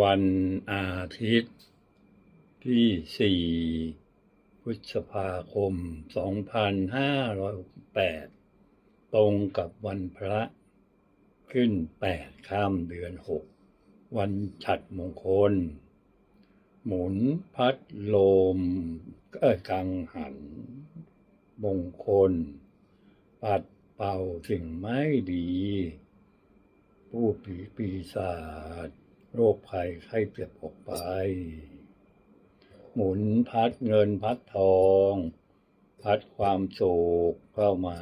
วันอาทิตย์ที่สี่พฤษภาคมสองพันห้าร้อยแปดตรงกับวันพระขึ้นแปดข้ามเดือนหกวันฉัดมงคล หมุนพัดลมเอ้กังหัน มงคล ปัดเป่าสิ่งไม่ดี ผู้ผีปีศาจโรคภัยไข้เจ็บออกไป หมุนพัดเงินพัดทอง พัดความโศกเข้ามา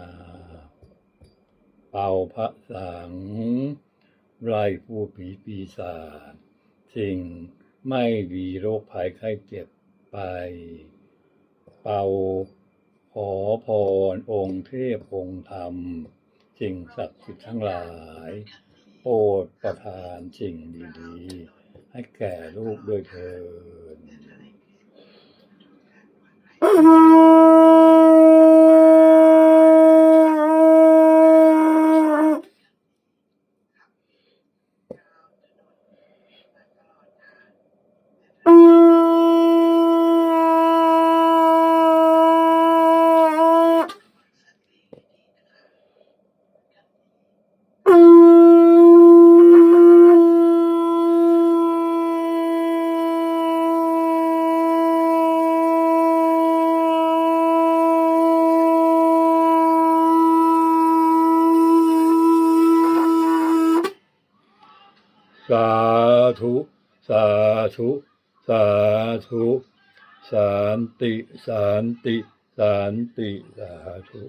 เป่าพระสัง ไล่ผู้ผีปีศาจสิ่งไม่ดีโรคภัยไข้เจ็บไป เป่าขอพรองค์เทพองค์ธรรมสิ่งศักดิ์สิทธิ์ทั้งหลาย โปรดประทานสิ่งดีๆ ให้แก่ลูกด้วยเถิด สาธุ สาธุ สาธุสานติสานติสานติ สาธุ